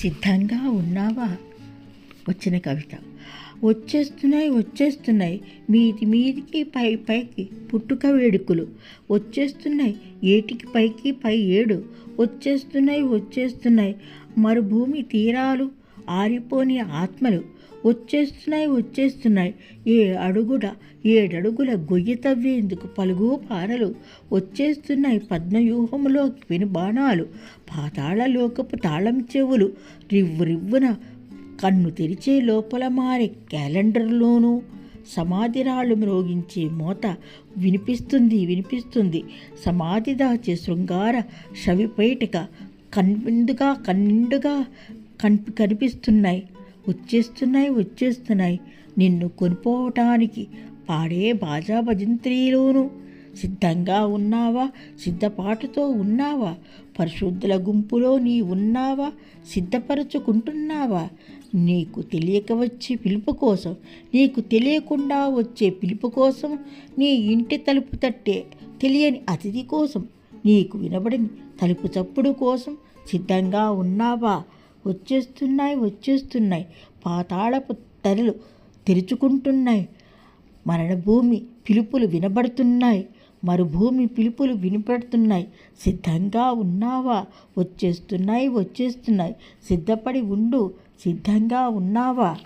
సిద్ధంగా ఉన్నావా? వచ్చిన కవిత. వచ్చేస్తున్నాయి వచ్చేస్తున్నాయి. మీది మీదికి పై పైకి పుట్టుక వేడుకలు. వచ్చేస్తున్నాయి ఏటికి పైకి పై ఏడు. వచ్చేస్తున్నాయి వచ్చేస్తున్నాయి. మరుభూమి తీరాలు ఆరిపోని ఆత్మలు వచ్చేస్తున్నాయి వచ్చేస్తున్నాయి. ఏ అడుగుల ఏడడుగుల గొయ్యి తవ్వేందుకు పలుగు పారలు వచ్చేస్తున్నాయి పద్మవ్యూహంలోకి విని బాణాలు పాతాళ లోకపు తాళం చెవులు రివ్వు రివ్వున కన్ను తెరిచే లోపల మారే క్యాలెండర్లోనూ సమాధిరాళ్ళు మ్రోగించే మోత వినిపిస్తుంది వినిపిస్తుంది. సమాధి దాచే శృంగార శవిపేటిక కన్నుగా కన్నిండుగా కనిపి కనిపిస్తున్నాయి. వచ్చేస్తున్నాయి వచ్చేస్తున్నాయి. నిన్ను కొనుక్కోవటానికి పాడే బాజా భజంత్రీలోనూ. సిద్ధంగా ఉన్నావా? సిద్ధపాటుతో ఉన్నావా? పరిశుద్ధుల గుంపులో నీ ఉన్నావా? సిద్ధపరచుకుంటున్నావా? నీకు తెలియక వచ్చే పిలుపు కోసం నీకు తెలియకుండా వచ్చే పిలుపు కోసం నీ ఇంటి తలుపు తట్టే తెలియని అతిథి కోసం నీకు వినబడిన తలుపు చప్పుడు కోసం సిద్ధంగా ఉన్నావా? వచ్చేస్తున్నాయి వచ్చేస్తున్నాయి. పాతాళపు తరలు తెరుచుకుంటున్నాయి. మరణభూమి పిలుపులు వినబడుతున్నాయి. మరుభూమి పిలుపులు వినపడుతున్నాయి సిద్ధంగా ఉన్నావా? వచ్చేస్తున్నాయి వచ్చేస్తున్నాయి. సిద్ధపడి ఉండు. సిద్ధంగా ఉన్నావా?